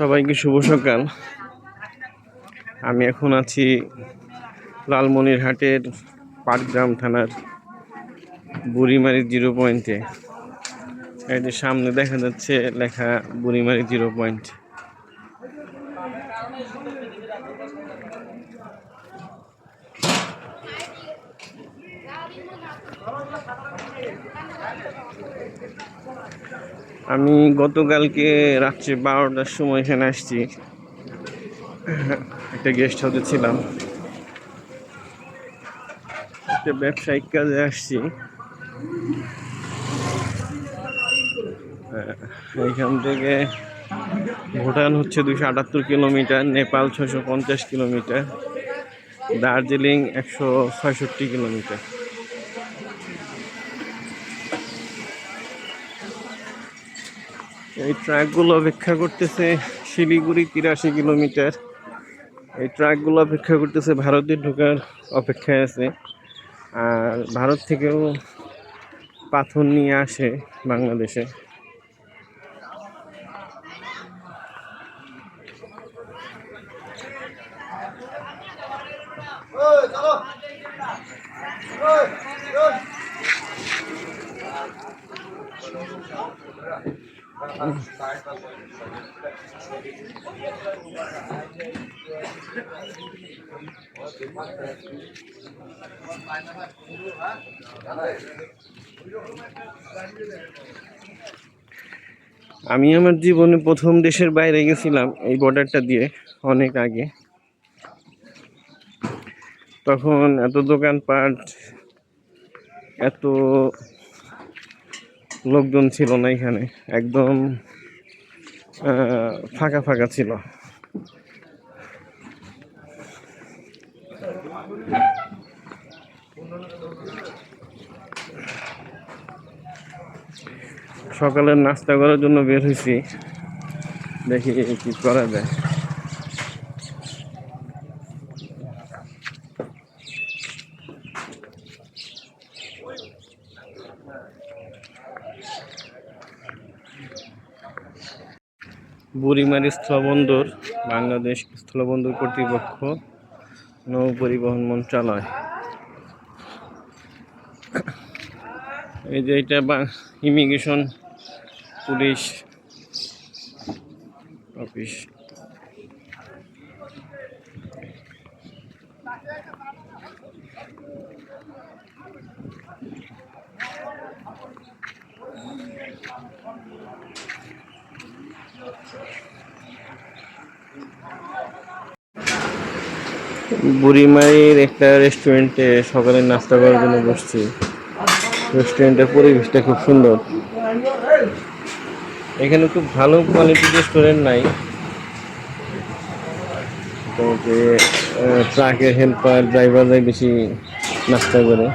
সবাইকে শুভ সকাল। আমি এখন আছি লালমনিরহাটের পাটগ্রাম থানার বুড়িমারি জিরো পয়েন্টে যে সামনে দেখা যাচ্ছে লেখা বুড়িমারি জিরো পয়েন্ট। আমি গতকালকে রাত্রে বারোটার সময় এখানে আসছি। একটা গেস্ট হাউসে ছিলাম। একটা ব্যবসায়িক কাজে আসছি। আহ, এইখান থেকে ভুটান হচ্ছে দুশো আটাত্তর কিলোমিটার নেপাল ছশো পঞ্চাশ কিলোমিটার দার্জিলিং একশো ছয়ষট্টি কিলোমিটার। এই ট্রাকগুলো অপেক্ষা করতেছে শিলিগুড়ি তিরাশি কিলোমিটার। এই ট্রাকগুলো অপেক্ষা করতেছে ভারতে ঢোকার অপেক্ষায় আছে। আর ভারত থেকেও পাথর নিয়ে আসে বাংলাদেশে। আমি আমার জীবনে প্রথম দেশের বাইরে গেছিলাম এই বর্ডারটা দিয়ে অনেক আগে। তখন এত দোকানপাট, এত লোকজন ছিল না এখানে, একদম ফাঁকা ফাঁকা ছিল। সকালের নাস্তা করার জন্য বের হয়েছি। দেখি কি করা যায়। বুড়িমারি স্থলবন্দর বাংলাদেশ স্থলবন্দর কর্তৃপক্ষ নৌ পরিবহন মন্ত্রণালয়। এই যে এটা ইমিগ্রেশন পুলিশ অফিস। বুড়িমারির একটা রেস্টুরেন্টে সকালে নাস্তা করার জন্য বসছি। রেস্টুরেন্টের পরিবেশটা খুব সুন্দর। এখানে খুব ভালো কোয়ালিটির রেস্টুরেন্ট নাই। ট্রাকের হেল্পার ড্রাইভাররাই বেশি নাস্তা করে।